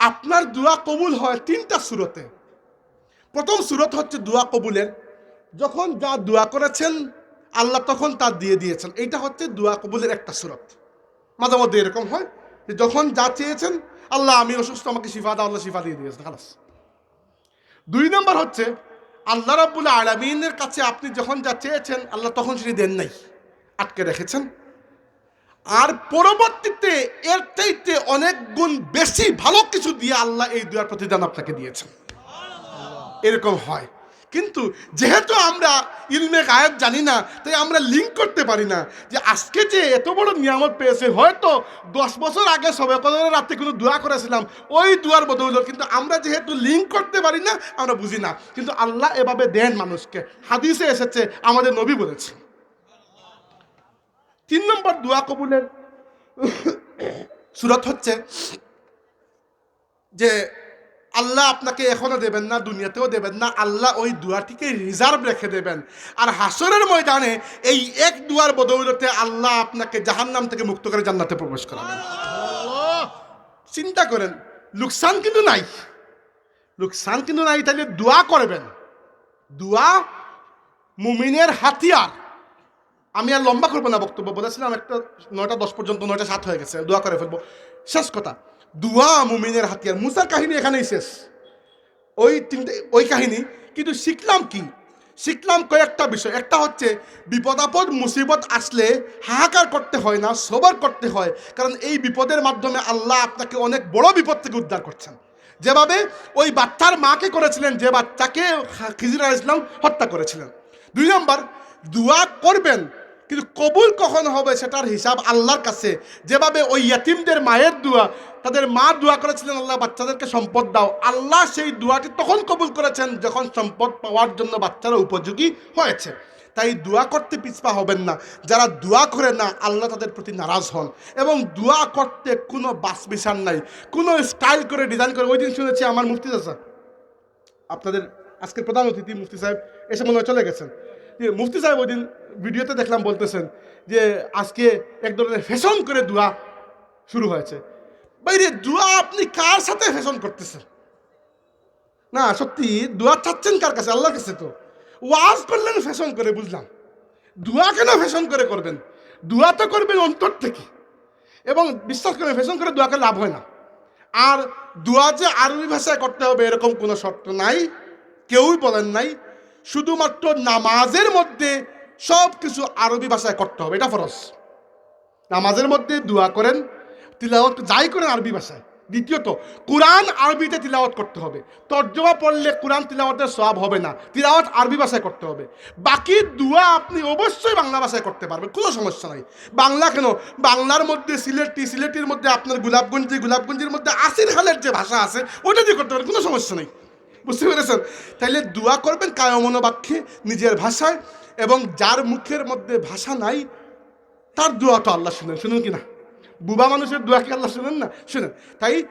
আপনার দোয়া কবুল হয় তিনটা সুরতে। প্রথম সুরত হচ্ছে দোয়া কবুলের। যখন যা দোয়া করেছেন, আল্লাহ তখন তা দিয়ে দিয়েছেন। এইটা হচ্ছে দোয়া কবুলের একটা সুরত। মাঝে মধ্যে এরকম হয় যে যখন যা চেয়েছেন, আল্লাহ আমি অসুস্থ, আমাকে শিফা দাও, আল্লাহ শিফা দিয়ে দিয়েছেন, খালাস। দুই নম্বর হচ্ছে, আল্লাহ রাব্বুল আলমিনের কাছে আপনি যখন যা চেয়েছেন, আল্লাহ তখন সেটি দেন নাই, আটকে রেখেছেন। আর পরবর্তীতে এর চাইতে অনেক গুণ বেশি ভালো কিছু দিয়ে আল্লাহ এই দুয়ার প্রতিদান আপনাকে দিয়েছেন। এরকম হয়। কিন্তু যেহেতু আমরা ইলমে গায়েব জানি না, তাই আমরা লিঙ্ক করতে পারি না যে আজকে যে এত বড় নিয়ামত পেয়েছে, হয়তো দশ বছর আগে সবে কদরের রাতে কোনো দোয়া করেছিলাম, ওই দুয়ার বদৌলত। কিন্তু আমরা যেহেতু লিঙ্ক করতে পারি না, আমরা বুঝি না। কিন্তু আল্লাহ এভাবে দেন মানুষকে। হাদিসে এসেছে, আমাদের নবী বলেছে তিন নম্বর দোয়া কবুলের সুরত হচ্ছে যে আল্লাহ আপনাকে এখনও দেবেন না দুনিয়াতেও দেবেন না আল্লাহ ওই দুয়াটিকে রিজার্ভ রেখে দেবেন। আর হাসরের ময়দানে এই এক দুয়ার বদৌলতে আল্লাহ আপনাকে জাহান্নাম থেকে মুক্ত করে জান্নাতে প্রবেশ করাবেন। চিন্তা করেন লোকসান কিন্তু নাই। লোকসান কিন্তু নাই তাহলে দোয়া করবেন। দোয়া মুমিনের হাতিয়ার। আমি আর লম্বা করব না বক্তব্য, বলেছিলাম একটা নয়টা দশ পর্যন্ত, নয়টা সাত হয়ে গেছে, দোয়া করে ফেলব। শেষ কথা, দুয়া মুমিনের হাতিয়ার। মুসার কাহিনী এখানেই শেষ। ওই তিনটে, ওই কাহিনী, কিন্তু শিখলাম কি? শিখলাম কয়েকটা বিষয়। একটা হচ্ছে বিপদাপদ মুসিবত আসলে হাহাকার করতে হয় না, সবার করতে হয়। কারণ এই বিপদের মাধ্যমে আল্লাহ আপনাকে অনেক বড় বিপদ থেকে উদ্ধার করছেন। যেভাবে ওই বাচ্চার মাকে করেছিলেন, যে বাচ্চাকে খিজিরা ইসলাম হত্যা করেছিলেন। দুই নম্বর, দোয়া করবেন, কিন্তু কবুল কখন হবে সেটার হিসাব আল্লাহর কাছে। যেভাবে ওই ইয়াতিমদের মায়ের দোয়া, তাদের মা দোয়া করেছিলেন, আল্লাহ বাচ্চাদেরকে সম্পদ দাও। আল্লাহ সেই দোয়াটি তখন কবুল করেছেন, যখন সম্পদ পাওয়ার জন্য বাচ্চারা উপযোগী হয়েছে। তাই দোয়া করতে পিছপা হবেন না। যারা দোয়া করে না, আল্লাহ তাদের প্রতি নারাজ হন। এবং দোয়া করতে কোনো বাস বিশান নাই। কোনো স্টাইল করে ডিজাইন করে ওই দিন শুনেছি আমার মুফতি চাচা, আপনাদের আজকের প্রধান অতিথি মুফতি সাহেব, এসে মনে হয় চলে গেছেন। যে মুফতি সাহেব ওই দিন ভিডিওতে দেখলাম বলতেছেন যে আজকে এক ধরনের ফ্যাশন করে দোয়া শুরু হয়েছে। বাইরে দোয়া আপনি কার সাথে ফ্যাশন করতেছেন? না, সত্যি, দোয়া চাচ্ছেন কার কাছে? আল্লাহর কাছে তো। ওয়াজ করলেন, ফ্যাশন করে বুঝলাম। দোয়া কেন ফ্যাশন করে করবেন? দোয়া তো করবেন অন্তর থেকে। এবং বিশ্বাস করে ফ্যাশন করে দোয়াকে লাভ হয় না। আর দোয়া যে আরবি ভাষায় করতে হবে এরকম কোনো শর্ত নাই, কেউই বলেন নাই। শুধুমাত্র নামাজের মধ্যে সব কিছু আরবি ভাষায় করতে হবে, এটা ফরজ। নামাজের মধ্যে দোয়া করেন, তিলাওয়াত যাই করেন আরবি ভাষায়। দ্বিতীয়ত, কোরআন আরবিতে তিলাওয়াত করতে হবে। তর্জমা পড়লে কোরআন তিলাওয়াতের সব হবে না। তিলাওয়াত আরবি ভাষায় করতে হবে। বাকি দুয়া আপনি অবশ্যই বাংলা ভাষায় করতে পারবেন, কোনো সমস্যা নাই। বাংলা কেন? বাংলার মধ্যে সিলেটি সিলেটির মধ্যে আপনার গোলাপগঞ্জি, গোলাপগঞ্জের মধ্যে আসির খালের যে ভাষা আছে ওটা দিয়ে করতে পারেন, কোনো সমস্যা নেই। বুঝতে পেরেছেন? তাইলে দোয়া করবেন কায়মন বাক্যে নিজের ভাষায় এবং যার মুখের মধ্যে ভাষা নাই, তার দোয়া তো আল্লাহ শুনেন, শুনুন কি না? বুবা মানুষের দোয়া কি আল্লাহ শুনেন না? শুনেন। তাই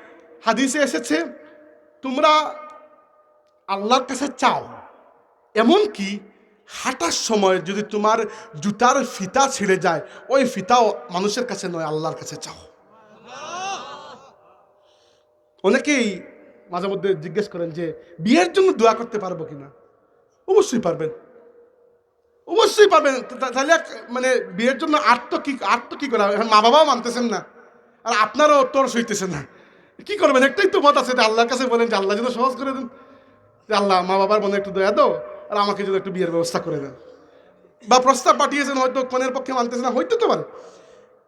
হাদিসে এসেছে, তোমরা আল্লাহর কাছে চাও এমন কি হাঁটার সময় যদি তোমার জুতার ফিতা ছিঁড়ে যায়, ওই ফিতাও মানুষের কাছে নয়, আল্লাহর কাছে চাও। অনেকেই মাঝে মধ্যে জিজ্ঞেস করেন যে, বিয়ের জন্য দোয়া করতে পারব কিনা? অবশ্যই পারবেন। অবশ্যই পাবেন তাহলে মানে বিয়ের জন্য আর তো কি আর তো কি করা হবে? মা বাবাও মানতেছেন না। আর আপনারও তোর সইতেছে না। কি করবেন? একটাই তো মত আছে যে আল্লাহর কাছে বলেন যে আল্লাহ যদি সহজ করে দেন। যে আল্লাহ, মা বাবার মনে একটু দয়া দাও, আর আমাকে যদি একটু বিয়ের ব্যবস্থা করে দেন। বা প্রস্তাব পাঠিয়েছেন, হয়তো কনের পক্ষে মানতেছে না, হইতে তো পারে।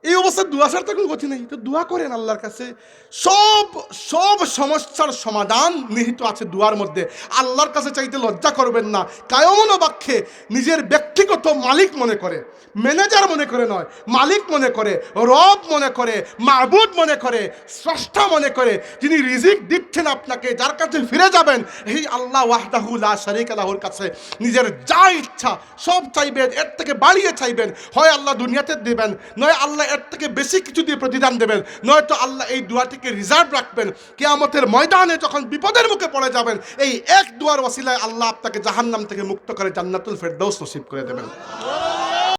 এই অবস্থায় দোয়া ছাড়া তো কোনো গতি নেই। তো দোয়া করেন আল্লাহর কাছে। সব সব সমস্যার সমাধান নিহিত আছে দোয়ার মধ্যে। আল্লাহর কাছে চাইতে লজ্জা করবেন না। কায়মনো বাক্যে নিজের ব্যক্তিগত মালিক মনে করে, ম্যানেজার মনে করে নয়, মালিক মনে করে, রব মনে করে, মাহবুদ মনে করে, স্রষ্টা মনে করে, যিনি রিজিক দিচ্ছেন আপনাকে, যার কাছে ফিরে যাবেন, এই আল্লাহ ওয়াহদাহুল্লাহ শরিক আল্লাহর কাছে। নিজের যা ইচ্ছা, সব চাইবেন, এর থেকে বাড়িয়ে চাইবেন। হয় আল্লাহ দুনিয়াতে দেবেন, নয় আল্লাহ এর থেকে বেশি কিছু দিয়ে প্রতিদান দেবেন। নয়তো আল্লাহ এই দোয়াটিকে রিজার্ভ রাখবেন। কেয়ামতের ময়দানে যখন বিপদের মুখে পড়ে যাবেন, এই এক দোয়ার ওসিলায় আল্লাহ আপনাকে জাহান্নাম থেকে মুক্ত করে জান্নাতুল ফেরদৌস নসিব করে দেবেন।